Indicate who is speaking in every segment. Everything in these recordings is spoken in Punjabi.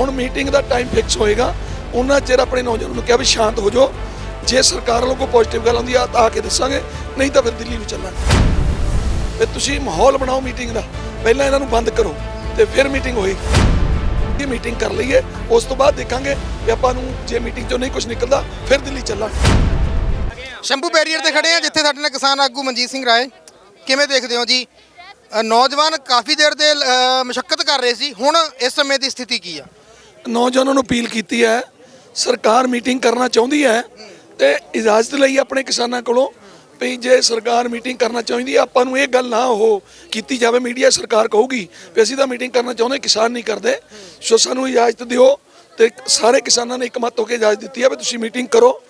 Speaker 1: ਹੁਣ ਮੀਟਿੰਗ ਦਾ ਟਾਈਮ ਫਿਕਸ ਹੋਏਗਾ। ਉਹਨਾਂ ਚਿਰ ਆਪਣੇ ਨੌਜਵਾਨਾਂ ਨੂੰ ਕਿਹਾ ਵੀ ਸ਼ਾਂਤ ਹੋ ਜਾਓ। ਜੇ ਸਰਕਾਰ ਵੱਲੋਂ ਕੋਈ ਪੋਜ਼ਿਟਿਵ ਗੱਲ ਆਉਂਦੀ ਆ, ਤਾਂ ਆ ਕੇ ਦੱਸਾਂਗੇ। ਨਹੀਂ ਤਾਂ ਫਿਰ ਦਿੱਲੀ ਨੂੰ ਚੱਲਾਂਗੇ। ਤੇ ਤੁਸੀਂ ਮਾਹੌਲ ਬਣਾਓ ਮੀਟਿੰਗ ਦਾ। ਪਹਿਲਾਂ ਇਹਨਾਂ ਨੂੰ ਬੰਦ ਕਰੋ ਤੇ ਫਿਰ ਮੀਟਿੰਗ ਹੋਏਗੀ। ਇਹ ਮੀਟਿੰਗ ਕਰ ਲਈਏ। ਉਸ ਤੋਂ ਬਾਅਦ ਦੇਖਾਂਗੇ ਕਿ ਆਪਾਂ ਨੂੰ ਜੇ ਮੀਟਿੰਗ ਚੋਂ ਨਹੀਂ ਕੁਝ ਨਿਕਲਦਾ, ਫਿਰ ਦਿੱਲੀ ਚੱਲਾਂਗੇ।
Speaker 2: ਸ਼ੰਭੂ ਬੈਰੀਅਰ ਤੇ ਖੜੇ ਆ, ਜਿੱਥੇ ਸਾਡੇ ਨਾਲ ਕਿਸਾਨ ਆਗੂ ਮਨਜੀਤ ਸਿੰਘ ਰਾਏ। ਕਿਵੇਂ ਦੇਖਦੇ ਹੋ ਜੀ? ਨੌਜਵਾਨ ਕਾਫੀ ਦੇਰ ਦੇ ਮੁਸ਼ਕਲ ਕਰ ਰਹੇ ਸੀ। ਹੁਣ ਇਸ ਸਮੇਂ ਦੀ ਸਥਿਤੀ ਕੀ ਆ?
Speaker 1: ਨੌਜਵਾਨਾਂ ਨੂੰ ਅਪੀਲ ਕੀਤੀ ਹੈ, ਸਰਕਾਰ ਮੀਟਿੰਗ ਕਰਨਾ ਚਾਹੁੰਦੀ ਹੈ ਤੇ ਇਜਾਜ਼ਤ ਲਈ ਆਪਣੇ ਕਿਸਾਨਾਂ ਕੋਲੋਂ ਵੀ ਜੇ ਸਰਕਾਰ ਮੀਟਿੰਗ ਕਰਨਾ ਚਾਹੁੰਦੀ ਹੈ, ਆਪਾਂ ਨੂੰ ਇਹ ਗੱਲ ਨਾ ਹੋ ਕੀਤੀ ਜਾਵੇ, ਮੀਡੀਆ ਸਰਕਾਰ ਕਹੂਗੀ ਵੀ ਅਸੀਂ ਤਾਂ ਮੀਟਿੰਗ ਕਰਨਾ ਚਾਹੁੰਦੇ, ਕਿਸਾਨ ਨਹੀਂ ਕਰਦੇ। ਸੋ ਸਾਨੂੰ ਇਜਾਜ਼ਤ ਦਿਓ ਤੇ ਸਾਰੇ ਕਿਸਾਨਾਂ ਨੇ ਇੱਕਮਤ ਹੋ ਕੇ ਇਜਾਜ਼ਤ ਦਿੱਤੀ ਹੈ ਵੀ ਤੁਸੀਂ ਮੀਟਿੰਗ ਕਰੋ।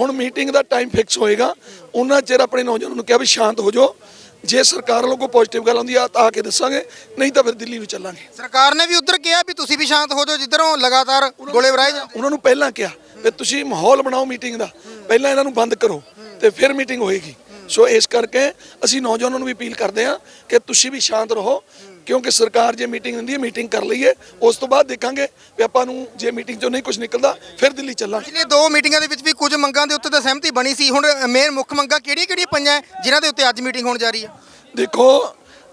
Speaker 1: ਹੁਣ ਮੀਟਿੰਗ ਦਾ ਟਾਈਮ ਫਿਕਸ ਹੋਏਗਾ, ਉਹਨਾਂ ਚਿਰ ਆਪਣੇ ਨੌਜਵਾਨਾਂ ਨੂੰ ਕਿਹਾ ਵੀ ਸ਼ਾਂਤ ਹੋ ਜਾਓ। ਜੇ ਸਰਕਾਰ ਵੱਲੋਂ ਕੋਈ ਪੋਜ਼ਿਟਿਵ ਗੱਲ ਆਉਂਦੀ ਆ, ਤਾਂ ਆ ਕੇ ਦੱਸਾਂਗੇ, ਨਹੀਂ ਤਾਂ ਫਿਰ ਦਿੱਲੀ ਨੂੰ ਚੱਲਾਂਗੇ।
Speaker 2: ਸਰਕਾਰ ਨੇ ਵੀ ਉਧਰ ਕਿਹਾ ਵੀ ਤੁਸੀਂ ਵੀ ਸ਼ਾਂਤ ਹੋ ਜਾਓ ਜਿੱਧਰੋਂ ਲਗਾਤਾਰ ਗੋਲੇ ਵਰਾਏ ਜਾਂਦੇ।
Speaker 1: ਉਹਨਾਂ ਨੂੰ ਪਹਿਲਾਂ ਕਿਹਾ ਵੀ ਤੁਸੀਂ ਮਾਹੌਲ ਬਣਾਓ ਮੀਟਿੰਗ ਦਾ। ਪਹਿਲਾਂ ਇਹਨਾਂ ਨੂੰ ਬੰਦ ਕਰੋ ਤੇ ਫਿਰ ਮੀਟਿੰਗ ਹੋਏਗੀ। ਸੋ ਇਸ ਕਰਕੇ ਅਸੀਂ ਨੌਜਵਾਨਾਂ ਨੂੰ ਵੀ ਅਪੀਲ ਕਰਦੇ ਹਾਂ ਕਿ ਤੁਸੀਂ ਵੀ ਸ਼ਾਂਤ ਰਹੋ ਕਿਉਂਕਿ ਸਰਕਾਰ ਜੇ ਮੀਟਿੰਗ ਦਿੰਦੀ ਹੈ ਮੀਟਿੰਗ ਕਰ ਲਈਏ। ਉਸ ਤੋਂ ਬਾਅਦ ਦੇਖਾਂਗੇ ਵੀ ਆਪਾਂ ਨੂੰ ਜੇ ਮੀਟਿੰਗ ਚੋਂ ਨਹੀਂ ਕੁਝ ਨਿਕਲਦਾ ਫਿਰ ਦਿੱਲੀ ਚੱਲਾਂਗੇ।
Speaker 2: ਪਿਛਲੇ ਦੋ ਮੀਟਿੰਗਾਂ ਦੇ ਵਿੱਚ ਵੀ ਕੁਝ ਮੰਗਾਂ ਦੇ ਉੱਤੇ ਤਾਂ ਸਹਿਮਤੀ ਬਣੀ ਸੀ। ਹੁਣ ਮੇਨ ਮੁੱਖ ਮੰਗਾਂ ਕਿਹੜੀਆਂ ਕਿਹੜੀਆਂ ਪਈਆਂ ਜਿਨ੍ਹਾਂ ਦੇ ਉੱਤੇ ਅੱਜ ਮੀਟਿੰਗ ਹੋਣ ਜਾ ਰਹੀ ਹੈ?
Speaker 1: ਦੇਖੋ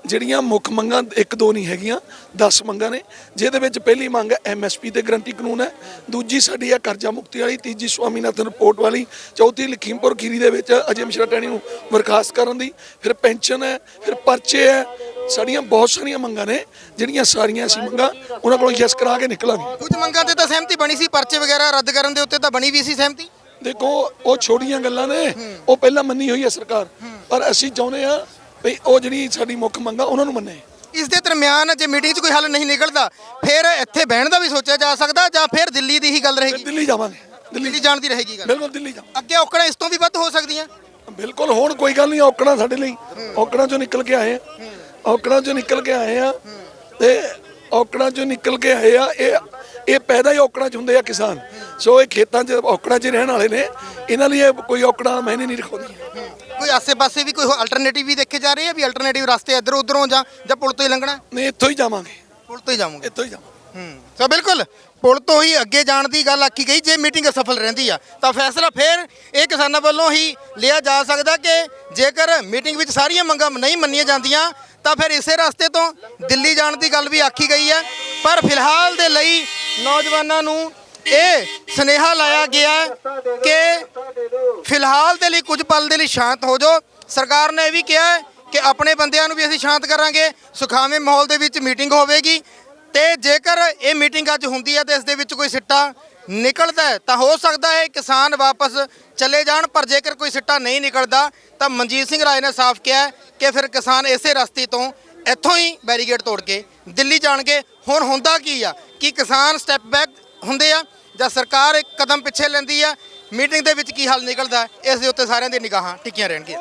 Speaker 1: ਜਿਹੜੀਆਂ ਮੁੱਖ ਮੰਗਾਂ ਇੱਕ ਦੋ ਨਹੀਂ ਹੈਗੀਆਂ 10 ਮੰਗਾਂ ਨੇ ਜਿਹਦੇ ਵਿੱਚ ਪਹਿਲੀ ਮੰਗ ਹੈ ਐਮਐਸਪੀ ਤੇ ਗਰੰਟੀ ਕਾਨੂੰਨ ਹੈ ਦੂਜੀ ਸਾਡੀ ਹੈ ਕਰਜ਼ਾ ਮੁਕਤੀ ਵਾਲੀ ਤੀਜੀ ਸਵਾਮੀਨਾਥਨ ਰਿਪੋਰਟ ਵਾਲੀ ਚੌਥੀ ਲਖੀਮਪੁਰ ਖੀਰੀ ਦੇ ਵਿੱਚ ਅਜੇ ਮਿਸ਼ਰਾ ਟੈਣੀ ਨੂੰ ਬਰਖਾਸਤ ਕਰਨ ਦੀ ਫਿਰ ਪੈਨਸ਼ਨ ਹੈ ਫਿਰ ਪਰਚੇ ਹੈ ਸਾਡੀਆਂ ਬਹੁਤ ਸਾਰੀਆਂ ਮੰਗਾਂ ਨੇ ਜਿਹੜੀਆਂ ਸਾਰੀਆਂ ਅਸੀਂ ਮੰਗਾਂ ਉਹਨਾਂ ਕੋਲੋਂ ਯੈਸ ਕਰਾ ਕੇ ਨਿਕਲਾਂਗੇ।
Speaker 2: ਕੁਝ ਮੰਗਾਂ ਤੇ ਤਾਂ ਸਹਿਮਤੀ ਬਣੀ ਸੀ ਪਰਚੇ ਵਗੈਰਾ ਰੱਦ ਕਰਨ ਦੇ ਉੱਤੇ ਤਾਂ ਬਣੀ ਵੀ ਸੀ ਸਹਿਮਤੀ?
Speaker 1: ਦੇਖੋ ਉਹ ਛੋਟੀਆਂ ਗੱਲਾਂ ਨੇ ਉਹ ਪਹਿਲਾਂ ਮੰਨੀ ਹੋਈ ਹੈ ਸਰਕਾਰ ਪਰ ਅਸੀਂ ਚਾਹੁੰਦੇ ਹਾਂ ਵੀ ਉਹ ਜਿਹੜੀ ਸਾਡੀ ਮੁੱਖ ਮੰਗਾਂ ਉਹਨਾਂ ਨੂੰ ਮੰਨੇ।
Speaker 2: ਇਸ ਦੇ ਦਰਮਿਆਨ ਜੇ ਮੀਟਿੰਗ 'ਚ ਕੋਈ ਹੱਲ ਨਹੀਂ ਨਿਕਲਦਾ ਫਿਰ ਇੱਥੇ ਬਹਿਣ ਦਾ ਵੀ ਸੋਚਿਆ ਜਾ ਸਕਦਾ ਜਾਂ ਫਿਰ ਦਿੱਲੀ ਦੀ ਹੀ ਗੱਲ ਰਹੇਗੀ?
Speaker 1: ਦਿੱਲੀ ਜਾਵਾਂਗੇ। ਦਿੱਲੀ
Speaker 2: ਜਾਣ ਦੀ ਰਹੇਗੀ ਗੱਲ।
Speaker 1: ਬਿਲਕੁਲ ਦਿੱਲੀ ਜਾਵਾਂਗੇ।
Speaker 2: ਅੱਗੇ ਔਕੜਾਂ ਇਸ ਤੋਂ ਵੀ ਵੱਧ ਹੋ ਸਕਦੀਆਂ।
Speaker 1: ਬਿਲਕੁਲ ਹੁਣ ਕੋਈ ਗੱਲ ਨਹੀਂ ਔਕੜਾਂ ਸਾਡੇ ਲਈ। ਔਕੜਾਂ ਚੋਂ ਨਿਕਲ ਕੇ ਆਏ ਆ। ਔਕੜਾਂ ਚੋਂ ਨਿਕਲ ਕੇ ਆਏ ਆ ਤੇ ਔਕੜਾਂ ਚੋਂ ਨਿਕਲ ਕੇ ਆਏ ਆ ਇਹ ਇਹ ਪੈਦਾ ਹੀ ਔਕੜਾਂ ਚ ਹੁੰਦੇ ਆ ਕਿਸਾਨ। ਸੋ ਇਹ ਖੇਤਾਂ 'ਚ ਔਕੜਾਂ 'ਚ ਰਹਿਣ ਵਾਲੇ ਨੇ। ਇਹਨਾਂ ਲਈ ਇਹ ਕੋਈ ਔਕੜਾਂ ਮੈਨੇ ਨਹੀਂ ਰਖਾਉਂਦੀਆਂ।
Speaker 2: ਕੋਈ ਆਸੇ-ਪਾਸੇ ਵੀ ਕੋਈ ਅਲਟਰਨੇਟਿਵ ਵੀ ਦੇਖੇ ਜਾ ਰਹੇ ਆ ਵੀ ਅਲਟਰਨੇਟਿਵ ਰਸਤੇ ਇੱਧਰ ਉੱਧਰੋਂ ਜਾਂ ਜਾਂ ਪੁਲ ਤੋਂ ਹੀ ਲੰਘਣਾ?
Speaker 1: ਨਹੀਂ ਇੱਥੋਂ ਹੀ ਜਾਵਾਂਗੇ।
Speaker 2: ਪੁਲ ਤੋਂ ਹੀ ਜਾਵਾਂਗੇ।
Speaker 1: ਇੱਥੋਂ ਹੀ ਜਾਵਾਂਗੇ।
Speaker 2: ਹੂੰ। ਸੋ ਬਿਲਕੁਲ ਪੁਲ ਤੋਂ ਹੀ ਅੱਗੇ ਜਾਣ ਦੀ ਗੱਲ ਆਖੀ ਗਈ ਜੇ ਮੀਟਿੰਗ ਸਫਲ ਰਹਿੰਦੀ ਆ ਤਾਂ ਫੈਸਲਾ ਫਿਰ ਇਹ ਕਿਸਾਨਾਂ ਵੱਲੋਂ ਹੀ ਲਿਆ ਜਾ ਸਕਦਾ ਕਿ ਜੇਕਰ ਮੀਟਿੰਗ ਵਿੱਚ ਸਾਰੀਆਂ ਮੰਗਾਂ ਨਹੀਂ ਮੰਨੀਆਂ ਜਾਂਦੀਆਂ ਤਾਂ ਫਿਰ ਇਸੇ ਰਸਤੇ ਤੋਂ ਦਿੱਲੀ ਜਾਣ ਦੀ ਗੱਲ ਵੀ ਆਖੀ ਗਈ ਹੈ। ਪਰ ਫਿਲਹਾਲ ਦੇ ਲਈ ਨੌਜਵਾਨਾਂ ਨੂੰ ਇਹ ਸੁਨੇਹਾ ਲਾਇਆ ਗਿਆ ਕਿ ਫਿਲਹਾਲ ਦੇ ਲਈ ਕੁਝ ਪਲ ਦੇ ਲਈ ਸ਼ਾਂਤ ਹੋ ਜਾਓ। ਸਰਕਾਰ ਨੇ ਇਹ ਵੀ ਕਿਹਾ ਕਿ ਆਪਣੇ ਬੰਦਿਆਂ ਨੂੰ ਵੀ ਅਸੀਂ ਸ਼ਾਂਤ ਕਰਾਂਗੇ। ਸੁਖਾਵੇਂ ਮਾਹੌਲ ਦੇ ਵਿੱਚ ਮੀਟਿੰਗ ਹੋਵੇਗੀ ਤੇ ਜੇਕਰ ਇਹ ਮੀਟਿੰਗ ਅੱਜ ਹੁੰਦੀ ਹੈ ਤੇ ਇਸ ਦੇ ਵਿੱਚ ਕੋਈ ਸਿੱਟਾ ਨਿਕਲਦਾ ਹੈ, ਤਾਂ ਹੋ ਸਕਦਾ ਹੈ ਕਿਸਾਨ ਵਾਪਸ ਚਲੇ ਜਾਣ, ਪਰ ਜੇਕਰ ਕੋਈ ਸਿੱਟਾ ਨਹੀਂ ਨਿਕਲਦਾ, ਤਾਂ ਮਨਜੀਤ ਸਿੰਘ ਰਾਏ ਨੇ ਸਾਫ਼ ਕਿਹਾ ਕਿ ਫਿਰ ਕਿਸਾਨ ਇਸੇ ਰਸਤੇ ਤੋਂ ਇੱਥੋਂ ਹੀ ਬੈਰੀਗੇਡ ਤੋੜ ਕੇ ਦਿੱਲੀ ਜਾਣਗੇ। ਹੁਣ ਹੁੰਦਾ ਕੀ ਆ ਕਿ ਕਿਸਾਨ ਸਟੈਪ ਬੈਕ ਹੁੰਦੇ ਆ ਜਾਂ ਸਰਕਾਰ ਇੱਕ ਕਦਮ ਪਿੱਛੇ ਲੈਂਦੀ ਆ, ਮੀਟਿੰਗ ਦੇ ਵਿੱਚ ਕੀ ਹੱਲ ਨਿਕਲਦਾ, ਇਸ ਦੇ ਉੱਤੇ ਸਾਰਿਆਂ ਦੀ ਨਿਗਾਹਾਂ ਟਿਕੀਆਂ ਰਹਿਣਗੀਆਂ।